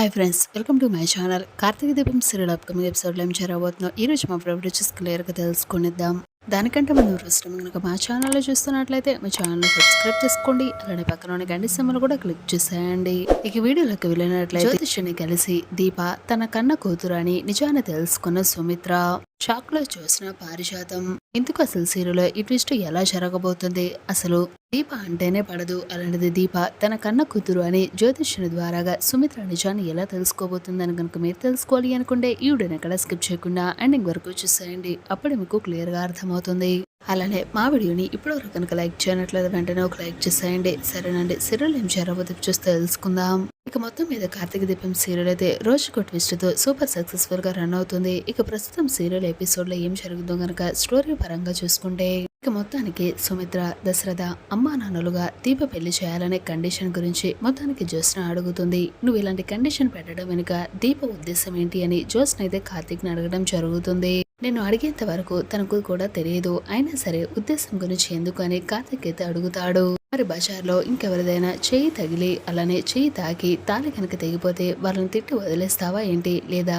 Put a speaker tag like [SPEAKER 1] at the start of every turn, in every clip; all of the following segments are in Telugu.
[SPEAKER 1] Hi friends welcome to my channel Karthika Deepam serial upcoming ఎపిసోడ్లో ఏం చేరబోతున్నాం ఈ రోజు మా ప్రైవేట్ వచ్చేసి క్లియర్గా తెలుసుకునిద్దాం. దానికంటే ముందు ఫస్ట్ కనుక మా ఛానల్లో చూస్తున్నట్లయితే మా ఛానల్ సబ్స్క్రైబ్ చేసుకోండి. అలానే పక్కన ఉన్న గంట కూడా క్లిక్ చేసేయండి. ఇక వీడియోలోకి వెళ్ళినట్లయితే జ్యోతిషిని కలిసి దీప తన కన్న కూతురు అని నిజాన్ని తెలుసుకున్న సుమిత్ర. షాక్లో చూసిన పారిజాతం ఎందుకు అసలు సీరియల్లో ఈ ట్విస్ట్ ఎలా జరగబోతుంది? అసలు దీప అంటేనే పడదు. అలాంటిది దీప తన కన్న కూతురు అని జ్యోతిష్యుని ద్వారాగా సుమిత్ర నిజాన్ని ఎలా తెలుసుకోబోతుందని కనుక మీరు తెలుసుకోవాలి అనుకుంటే ఈ వీడియోని ఎక్కడ స్కిప్ చేయకుండా ఎండింగ్ వరకు చూసేయండి. అప్పుడు మీకు క్లియర్గా అర్థమవుతుంది. అలానే మా వీడియోని ఇప్పటివరకు కనుక లైక్ చేయనట్లేదు వెంటనే ఒక లైక్ చేసేయండి. సరేనండి సీరియల్ ఏం జరగబోతుంది చూస్తే తెలుసుకుందాం. ఇక మొత్తం మీద కార్తీక దీపం సీరియల్ అయితే రోజుకో ట్విస్ట్తో సూపర్ సక్సెస్ఫుల్గా రన్ అవుతుంది. ఇక ప్రస్తుతం సీరియల్ ఎపిసోడ్లో ఏం జరుగుతుందో గనక స్టోరీ పరంగా చూసుకుంటే ఇక మొత్తానికి సుమిత్ర దశరథ అమ్మా నాన్నలుగా దీప పెళ్ళి చేయాలనే కండిషన్ గురించి మొత్తానికి జ్యోత్స్న అడుగుతుంది. నువ్వు ఇలాంటి కండిషన్ పెట్టడం వెనుక దీప ఉద్దేశం ఏంటి అని జ్యోత్స్న అయితే కార్తీక్ అడగడం జరుగుతుంది. నేను అడిగేంత వరకు తనకు కూడా తెలియదు. అయినా సరే ఉద్దేశం గురించి ఎందుకు అని కార్తీక్ అయితే అడుగుతాడు. మరి బజార్లో ఇంకెవరిదైనా చేయి తగిలి అలానే చేయి తాకి తాళి కనుక తెగిపోతే వాళ్ళని తిట్టి వదిలేస్తావా ఏంటి? లేదా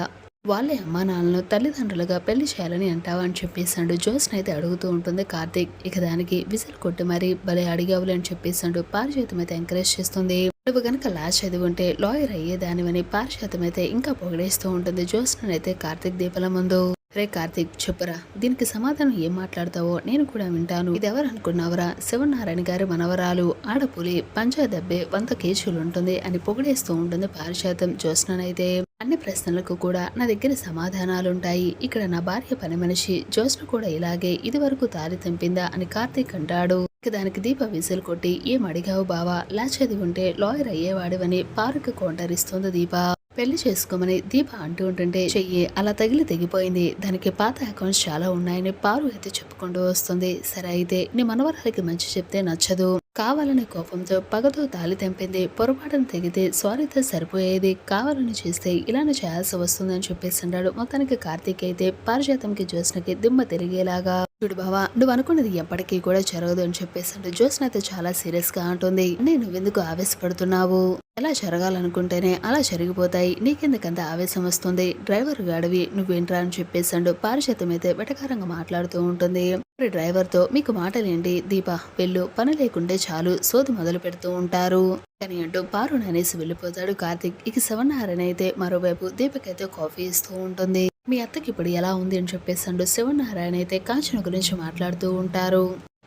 [SPEAKER 1] వాళ్ళే అమ్మా నాన్నలను తల్లిదండ్రులుగా పెళ్ళి చేయాలని అంటావా అని చెప్పేసాడు జోస్ని అయితే అడుగుతూ ఉంటుంది కార్తీక్. ఇక దానికి విజిల్ కొట్టి మరీ భలే అడిగావులే అని చెప్పేసాడు పారిజాతం అయితే ఎంకరేజ్ చేస్తుంది. నువ్వు గనక లా చదివి ఉంటే లాయర్ అయ్యేదానివని పారిజాతం అయితే ఇంకా పొగిడేస్తూ ఉంటుంది. జోస్న అయితే కార్తీక్ దీపల ముందు రే కార్తీక్ చెప్పురా. దీనికి సమాధానం ఏం మాట్లాడతావో నేను కూడా వింటాను. ఇది ఎవరు అనుకున్నావరా? శివనారాయణ గారి మనవరాలు. ఆడపులి పంజా దెబ్బే వంద కేజీలు ఉంటుంది అని పొగిడేస్తూ ఉంటుంది పారిశాతం జ్యోత్స్ననైతే. అన్ని ప్రశ్నలకు కూడా నా దగ్గర సమాధానాలుంటాయి. ఇక్కడ నా భార్య పని మనిషి. జ్యోత్స్న కూడా ఇలాగే ఇది వరకు తాలి తెంపిందా అని కార్తీక్ అంటాడు. ఇక దానికి దీప విసులు కొట్టి ఏం అడిగావు బావా? లా చదివి ఉంటే లాయర్ అయ్యేవాడివని పార్కు కౌంటరిస్తోంది దీప. పెళ్ళి చేసుకోమని దీప అంటూ ఉంటుంటే చెయ్యి అలా తగిలి తెగిపోయింది. దానికి పాత అకౌంట్స్ చాలా ఉన్నాయని పారు అయితే చెప్పుకుంటూ వస్తుంది. సరే అయితే నీ మనవరాలకి మంచి చెప్తే నచ్చదు. కావాలనే కోపంతో పగతో తాలి తెంపింది. పొరపాటును తెగితే సారీతో సరిపోయేది కావాలని చేస్తే ఇలానే చేయాల్సి వస్తుందని చెప్పేసి అన్నాడు మొత్తానికి కార్తీక్ అయితే పారిజాతంకి జ్యోత్స్నకి దిమ్మ తిరిగేలాగా చూడు బావా నువ్వు అనుకున్నది ఎప్పటికీ కూడా జరగదు అని చెప్పేసి అంటే జ్యోత్స్న అయితే చాలా సీరియస్గా ఉంటుంది నేను నువ్వెందుకు ఆవేశపడుతున్నావు? ఎలా జరగాలనుకుంటేనే అలా జరిగిపోతాయి. నీకెందుకంత ఆవేశం వస్తుంది? డ్రైవర్ గాడివి నువ్వేంట్రా అని చెప్పేసాడు పారిజాతం అయితే వెటకారంగా మాట్లాడుతూ ఉంటుంది. మరి డ్రైవర్తో మీకు మాటలేంటి? దీప వెళ్ళు. పని లేకుంటే చాలు. సోది మొదలు పెడుతూ ఉంటారు. కానీ అంటూ పారుని అనేసి వెళ్ళిపోతాడు కార్తిక్. ఇక శివనారాయణ అయితే మరోవైపు దీపకైతే కాఫీ ఇస్తూ ఉంటుంది. మీ అత్తకి ఇప్పుడు ఎలా ఉంది అని చెప్పేసాడు శివనారాయణ అయితే కాంచన గురించి మాట్లాడుతూ ఉంటారు.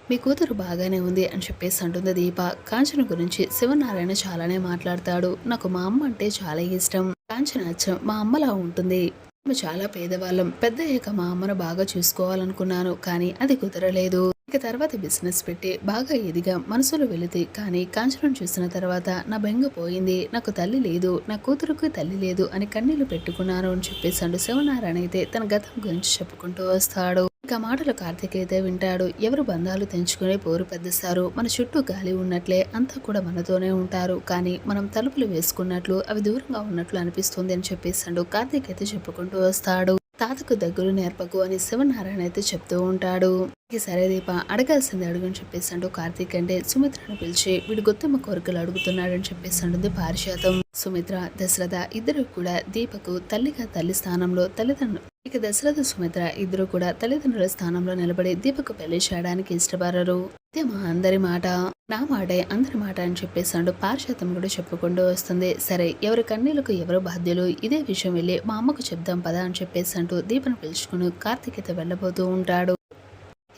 [SPEAKER 1] మీ కూతురు బాగానే ఉంది అని చెప్పేసి అంటుంది దీప. కాంచన గురించి శివనారాయణ చాలానే మాట్లాడతాడు. నాకు మా అమ్మ అంటే చాలా ఇష్టం. కాంచన అచ్చం మా అమ్మలా ఉంటుంది. మేము చాలా పేదవాళ్ళం. పెద్ద అయ్యాక మా అమ్మను బాగా చూసుకోవాలనుకున్నాను. కానీ అది కుదరలేదు. ఇక తర్వాత బిజినెస్ పెట్టి బాగా ఎదిగా మనసులో వెళితే కానీ కాంచనం చూసిన తర్వాత నా బెంగ పోయింది నాకు తల్లి లేదు నా కూతురుకు తల్లి లేదు అని కన్నీళ్ళు పెట్టుకున్నాను అని చెప్పేసాడు శివనారాయణ అయితే తన గతం గురించి చెప్పుకుంటూ వస్తాడు. ఇక మాటలు కార్తీక్ అయితే వింటాడు. ఎవరు బంధాలు తెంచుకునే పోరు పెద్దస్తారు మన చుట్టూ గాలి ఉన్నట్లే అంతా కూడా మనతోనే ఉంటారు. కానీ మనం తలుపులు వేసుకున్నట్లు అవి దూరంగా ఉన్నట్లు అనిపిస్తుంది అని చెప్పేసాడు కార్తీక్ అయితే చెప్పుకుంటూ వస్తాడు. తాతకు దగ్గరు నేర్పకు అని శివనారాయణ అయితే చెప్తూ ఉంటాడు. ఇక సరే దీప అడగాల్సింది అడుగుని చెప్పేసాడు కార్తీక్ అంటే సుమిత్రను పిలిచి వీడు గొత్తమ్మ కోరికలు అడుగుతున్నాడని చెప్పేసి పారిశాతం సుమిత్ర దశరథ ఇద్దరు కూడా దీపకు తల్లిగా తల్లి స్థానంలో తల్లిదండ్రులు ఇక దశరథ సుమిత్ర ఇద్దరు కూడా తల్లిదండ్రుల స్థానంలో నిలబడి దీపకు పెళ్ళి చేయడానికి ఇష్టపడరు. ఇదే మా అందరి మాట. నా మాటే అందరి మాట అని చెప్పేసాడు పారిశాతం కూడా చెప్పుకుంటూ వస్తుంది. సరే ఎవరి కన్నీలకు ఎవరు బాధ్యులు? ఇదే విషయం వెళ్ళి మా అమ్మకు చెప్దాం పదా అని చెప్పేసి అంటూ దీపను పిలుచుకుని కార్తీకత వెళ్ళబోతూ ఉంటాడు.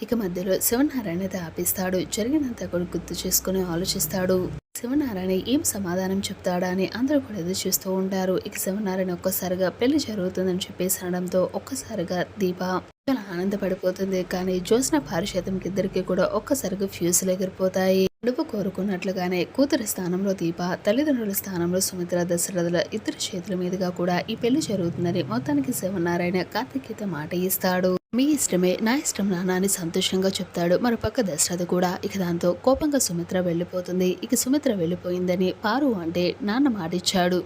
[SPEAKER 1] ఇక మధ్యలో శివనారాయణ అయితే ఆపిస్తాడు. జరిగినంత కూడా గుర్తు చేసుకుని ఆలోచిస్తాడు. శివనారాయణ ఏం సమాధానం చెప్తాడా అని అందరూ కూడా ఎదురు చూస్తూ ఉంటారు. ఇక శివనారాయణ ఒక్కసారిగా పెళ్ళి జరుగుతుందని చెప్పేసి అనడంతో ఒక్కసారిగా దీప చాలా ఆనందపడిపోతుంది. కానీ జ్యోత్స్న పారిశతంకి ఇద్దరికి కూడా ఒక్కసారిగా ఫ్యూజులు ఎగిరిపోతాయి. నువ్వు కోరుకున్నట్లుగానే కూతురి స్థానంలో దీప తల్లిదండ్రుల స్థానంలో సుమిత్ర దశరథుల ఇద్దరు చేతుల మీదుగా కూడా ఈ పెళ్ళి జరుగుతుందని మొత్తానికి శివనారాయణ కార్తికేత మాట ఇస్తాడు. మీ ఇష్టమే నా ఇష్టం నాన్న అని సంతోషంగా చెప్తాడు. మరోపక్క దశరథ కూడా ఇక దాంతో కోపంగా సుమిత్ర వెళ్ళిపోతుంది. ఇక సుమిత్ర వెళ్ళిపోయిందని పారు అంటే నాన్న మాటిచ్చాడు.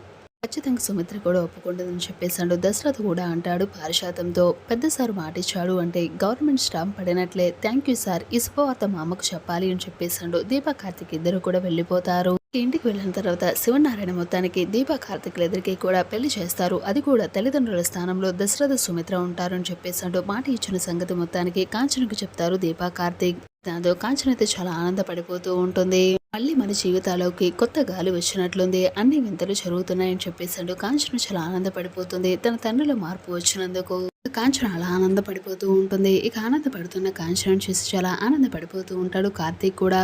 [SPEAKER 1] ఖచ్చితంగా సుమిత్ర కూడా ఒప్పుకుంటుందని చెప్పేశాడు. దశరథ కూడా అంటాడు పారిశాతంతో పెద్ద సార్ మాటిచ్చాడు అంటే government stamp పడినట్లే. Thank you sir. ఈ శుభవార్త మా అమ్మకు చెప్పాలి అని చెప్పేశాడు. దీప కార్తిక్ ఇద్దరు కూడా వెళ్ళిపోతారు. ఇంటికి వెళ్ళిన తర్వాత శివనారాయణ మొత్తానికి దీపా కార్తిక్ల ఎదురికి కూడా పెళ్ళి చేస్తారు. అది కూడా తల్లిదండ్రుల స్థానంలో దశరథ సుమిత్ర ఉంటారని చెప్పేసి అంటూ మాట ఇచ్చిన సంగతి మొత్తానికి కాంచనకు చెప్తారు దీపా కార్తిక్ దాంతో కాంచన అయితే చాలా ఆనందపడిపోతూ ఉంటుంది. మళ్ళీ మన జీవితాల్లోకి కొత్త గాలి వచ్చినట్లుంది. అన్ని వింతలు జరుగుతున్నాయని చెప్పేసాడు కాంచన చాలా ఆనందపడిపోతుంది. తన తండ్రిలో మార్పు వచ్చినందుకు కాంచన అలా ఆనందపడిపోతూ ఉంటుంది. ఇక ఆనందపడుతున్న కాంచనను చూసి చాలా ఆనందపడిపోతూ ఉంటాడు కార్తీక్ కూడా.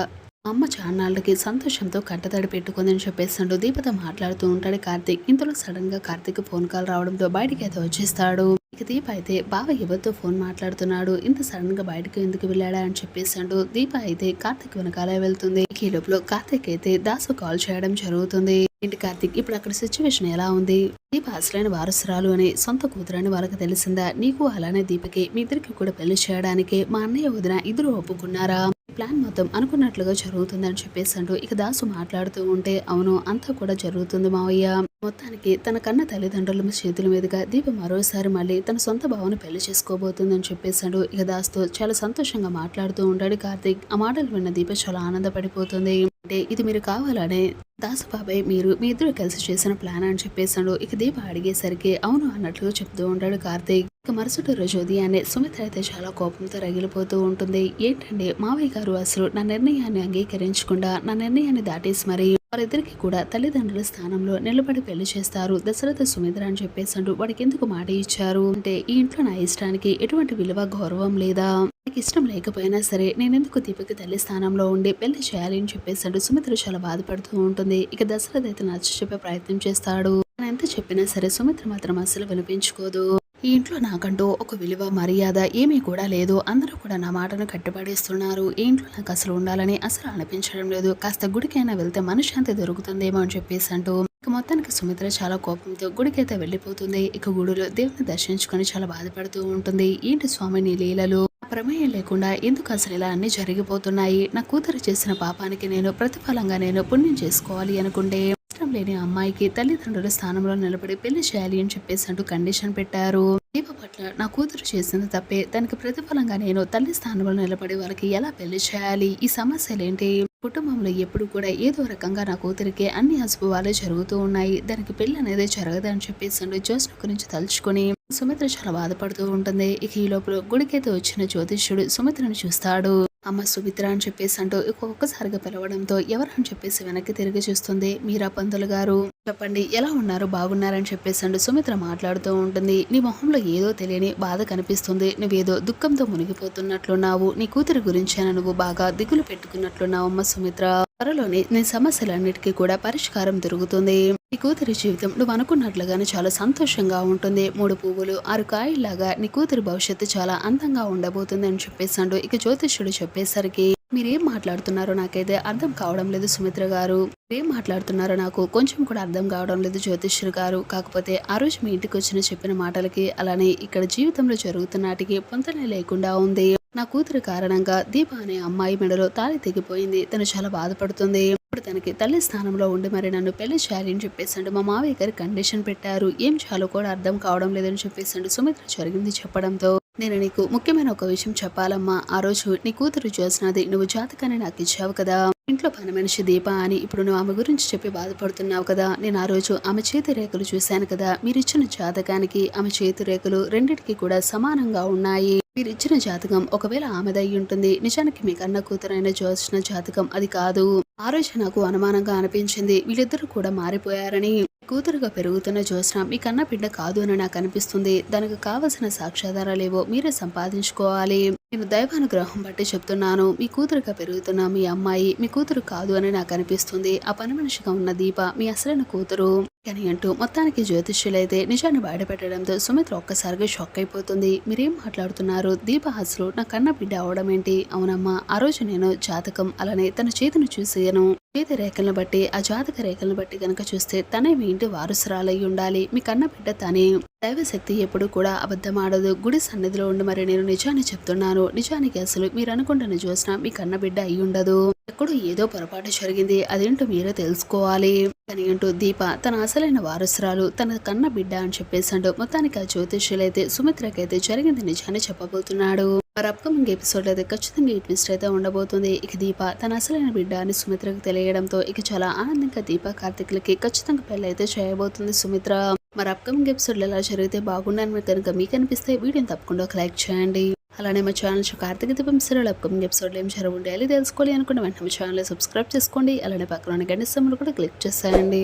[SPEAKER 1] అమ్మ చాన్నాళ్ళకి సంతోషంతో కట్టతడి పెట్టుకుందని చెప్పేసాడు దీపతో మాట్లాడుతూ ఉంటాడు కార్తీక్. ఇంతలో సడన్గా కార్తీక్ ఫోన్ కాల్ రావడంతో బయటికి అయితే వచ్చేస్తాడు. ఇక దీప అయితే బావ ఎవరితో ఫోన్ మాట్లాడుతున్నాడు? ఇంత సడన్గా బయటకు ఎందుకు వెళ్ళాడా? అని చెప్పేసాడు దీప అయితే కార్తీక్ వెనకాలే వెళ్తుంది. ఈ లోపల కార్తీక్ అయితే దాసు కాల్ చేయడం జరుగుతుంది. ఏంటి కార్తీక్ ఇప్పుడు అక్కడ సిచ్యువేషన్ ఎలా ఉంది? దీప అసలైన వారసురాలు అని సొంత కూతురని వాళ్ళకి తెలిసిందా? నీకు అలానే దీపకి మీ ఇద్దరికి కూడా పెళ్ళి చేయడానికి మా అన్నయ్య వదిన ఇద్దరు ఒప్పుకున్నారా? ప్లాన్ మొత్తం అనుకున్నట్లుగా జరుగుతుందని చెప్పేసాడు ఇక దాసు మాట్లాడుతూ ఉంటే అవును అంతా కూడా జరుగుతుంది మావయ్య. మొత్తానికి తన కన్న తల్లిదండ్రుల చేతుల మీదుగా దీప మరోసారి మళ్ళీ తన సొంత భావను పెళ్ళి చేసుకోబోతుందని చెప్పేశాడు ఇక దాస్తో చాలా సంతోషంగా మాట్లాడుతూ ఉంటాడు కార్తీక్. ఆ మాటలు విన్న దీప చాలా ఆనందపడిపోతుంది. అంటే ఇది మీరు కావాలనే దాసు బాబాయ్ మీరు మీ ఇద్దరు కలిసి చేసిన ప్లాన్ అని చెప్పేశాడు. ఇక దీప అడిగేసరికి అవును అన్నట్లు చెప్తూ ఉంటాడు కార్తీక్. ఇక మరుసటి రోజు ఉదయాన్నే సుమిత్ర అయితే చాలా కోపంతో రగిలిపోతూ ఉంటుంది. ఏంటంటే మావయ్య గారు అసలు నా నిర్ణయాన్ని అంగీకరించకుండా నా నిర్ణయాన్ని దాటేసి మరి వారిద్దరికి కూడా తల్లిదండ్రుల స్థానంలో నిలబడి పెళ్ళి చేస్తారు. దశరథ సుమిత్ర అని చెప్పేసాడు వాడికి ఎందుకు మాట ఇచ్చారు? అంటే ఈ ఇంట్లో నా ఇష్టానికి ఎటువంటి విలువ గౌరవం లేదా? తనకి ఇష్టం లేకపోయినా సరే నేనెందుకు దీపకి తల్లి స్థానంలో ఉండి పెళ్ళి చేయాలి అని చెప్పేసాడు సుమిత్ర చాలా బాధపడుతూ ఉంటుంది. ఇక దశరథ అయితే నచ్చ చెప్పే ప్రయత్నం చేస్తాడు. తను ఎంత చెప్పినా సరే సుమిత్ర మాత్రం అసలు వినిపించుకోదు. ఈ ఇంట్లో నాకంటూ ఒక విలువ మర్యాద ఏమీ కూడా లేదు. అందరూ కూడా నా మాటను కట్టుబడిస్తున్నారు ఈ ఇంట్లో నాకు అసలు ఉండాలని అసలు అనిపించడం లేదు. కాస్త గుడికైనా వెళ్తే మనశ్శాంతి దొరుకుతుందేమో అని చెప్పేసి అంటూ ఇక మొత్తానికి సుమిత్ర చాలా కోపంతో గుడికైతే వెళ్ళిపోతుంది. ఇక గుడిలో దేవుని దర్శించుకొని చాలా బాధపడుతూ ఉంటుంది. ఏంటి స్వామిని లీలలు? ప్రమేయం లేకుండా ఎందుకు అసలు ఇలా అన్ని జరిగిపోతున్నాయి? నా కూతురు చేసిన పాపానికి నేను ప్రతిఫలంగా నేను పుణ్యం చేసుకోవాలి అనుకుంటే ఇష్టం లేని అమ్మాయికి తల్లిదండ్రుల స్థానంలో నిలబడి పెళ్ళి చేయాలి అని చెప్పేసి అంటూ కండిషన్ పెట్టారు. దీప పట్ల నా కూతురు చేసిన తప్పే. దానికి ప్రతిఫలంగా నేను తల్లి స్థానంలో నిలబడి వాళ్ళకి ఎలా పెళ్ళి చేయాలి? ఈ సమస్యలేంటి? కుటుంబంలో ఎప్పుడు కూడా ఏదో రకంగా నా కూతురికి అన్ని అశుభాలే జరుగుతూ ఉన్నాయి. దానికి పెళ్ళి అనేది జరగదని చెప్పేసి జ్యోత్స్న గురించి తలుచుకొని. సుమిత్ర చాలా బాధపడుతూ ఉంటుంది. ఇక ఈ లోపల గుడికైతే వచ్చిన జ్యోతిష్యుడు సుమిత్రను చూస్తాడు. అమ్మ సుమిత్ర అని చెప్పేసి అంటూ ఒక్కొక్కసారిగా పిలవడంతో ఎవరు అని చెప్పేసి వెనక్కి తిరిగి చూస్తుంది. మీరా పంతులు గారు? చెప్పండి ఎలా ఉన్నారు? బాగున్నారని చెప్పేసి అంటూ సుమిత్ర మాట్లాడుతూ ఉంటుంది. నీ మొహంలో ఏదో తెలియని బాధ కనిపిస్తుంది. నువ్వేదో దుఃఖంతో మునిగిపోతున్నట్లున్నావు. నీ కూతురి గురించి నువ్వు బాగా దిగులు పెట్టుకున్నట్లున్నావు అమ్మ సుమిత్ర? త్వరలోనే నీ సమస్యలన్నిటికీ కూడా పరిష్కారం దొరుకుతుంది. నీ కూతురి జీవితం నువ్వు అనుకున్నట్లుగానే చాలా సంతోషంగా ఉంటుంది. మూడు పువ్వులు ఆరు కాయల్లాగా నీ కూతురి భవిష్యత్తు చాలా అందంగా ఉండబోతుంది అని చెప్పేసాడు ఇక జ్యోతిష్యుడు చెప్పేసరికి మీరేం మాట్లాడుతున్నారో నాకైతే అర్థం కావడం లేదు సుమిత్ర గారు. మీరేం మాట్లాడుతున్నారో నాకు కొంచెం కూడా అర్థం కావడం లేదు జ్యోతిష్యుడు గారు. కాకపోతే ఆ రోజు మీ ఇంటికి వచ్చిన చెప్పిన మాటలకి అలానే ఇక్కడ జీవితంలో జరుగుతున్నటికి పొంతనే లేకుండా ఉంది. నా కూతురు కారణంగా దీప అనే అమ్మాయి మెడలో తాళి తెగిపోయింది. తను చాలా బాధపడుతుంది. ఇప్పుడు తనకి తల్లి స్థానంలో ఉండి మరి నన్ను పెళ్ళి చేయాలి అని చెప్పేసాడు మా మావయ్య గారు కండిషన్ పెట్టారు. ఏం చాలో కూడా అర్థం కావడం లేదని చెప్పేసాడు సుమిత్ర జరిగింది చెప్పడంతో. నేను నీకు ముఖ్యమైన ఒక విషయం చెప్పాలమ్మా. ఆ రోజు నీ కూతురు చూసినది నువ్వు జాతకాన్ని నాకు ఇచ్చావు కదా. ఇంట్లో పని మనిషి దీప అని ఇప్పుడు నువ్వు ఆమె గురించి చెప్పి బాధపడుతున్నావు కదా. నేను ఆ రోజు ఆమె చేతి రేఖలు చూశాను కదా. మీరిచ్చిన జాతకానికి ఆమె చేతి రేఖలు రెండిటికి కూడా సమానంగా ఉన్నాయి. మీరు ఇచ్చిన జాతకం ఒకవేళ ఆమెదయ్యి ఉంటుంది నిజానికి మీ కన్న కూతురైన జ్యోత్స్న జాతకం అది కాదు. ఆ రోజు నాకు అనుమానంగా అనిపించింది వీళ్ళిద్దరూ కూడా మారిపోయారని. కూతురుగా పెరుగుతున్న జ్యోత్స్న మీ కన్న బిడ్డ కాదు అని నాకు అనిపిస్తుంది. దానికి కావలసిన సాక్ష్యాధారాలేవో మీరే సంపాదించుకోవాలి. నేను దైవానుగ్రహం బట్టి చెప్తున్నాను. మీ కూతురుగా పెరుగుతున్న మీ అమ్మాయి మీ కూతురు కాదు అని నాకు అనిపిస్తుంది. ఆ పని మనిషిగా ఉన్న దీప మీ అసలైన కూతురు. అని అంటూ మొత్తానికి జ్యోతిష్యులైతే నిజాన్ని బయటపెట్టడంతో సుమిత్ర ఒక్కసారిగా షాక్ అయిపోతుంది. మీరేం మాట్లాడుతున్నారు? దీప అసలు నా కన్న బిడ్డ అవడం ఏంటి? అవునమ్మా ఆ రోజు నేను జాతకం అలానే తన చేతిని చూసాను చేతి రేఖలను బట్టి ఆ జాతక రేఖలను బట్టి గనక చూస్తే తనే మీ ఇంటి వారసురాలయ్యి ఉండాలి. మీ కన్న బిడ్డ తనే. దైవశక్తి ఎప్పుడు కూడా అబద్ధమాడదు. గుడి సన్నిధిలో ఉండి మరి నేను నిజాన్ని చెప్తున్నాను. నిజానికి అసలు మీరు అనుకుంటున్న జ్యోత్స్న మీ కన్న బిడ్డ అయి ఉండదు ఎక్కడో ఏదో పొరపాటు జరిగింది. అదేంటో మీరే తెలుసుకోవాలి. అని అంటూ దీప తన అసలైన వారసురాలు తన కన్న బిడ్డ అని చెప్పేసాడు మొత్తానికి ఆ జ్యోతిష్యులైతే సుమిత్రకైతే జరిగింది నిజాన్ని చెప్పబోతున్నాడు. మరి అప్కమింగ్ ఎపిసోడ్ అయితే ఖచ్చితంగా ఈ ట్విస్ట్ అయితే ఉండబోతుంది. ఇక దీప తన అసలైన బిడ్డ అని సుమిత్రకు తెలియడంతో ఇక చాలా ఆనందంగా దీప కార్తిక్లకి ఖచ్చితంగా పెళ్ళి అయితే చేయబోతుంది సుమిత్ర. మరి అప్కమింగ్ ఎపిసోడ్లు ఎలా జరిగితే బాగుండని కనుక మీకు అనిపిస్తే వీడియోని తప్పకుండా ఒక లైక్ చేయండి. అలానే మా channel Karthika Deepam serial upcoming ఎపిసోడ్లో ఏం జరగండి అది తెలుసుకోవాలి అనుకుంటే వెంటనే మా ఛానల్ సబ్స్క్రైబ్ చేసుకోండి. అలానే పక్కన గంట కూడా క్లిక్ చేసేయండి.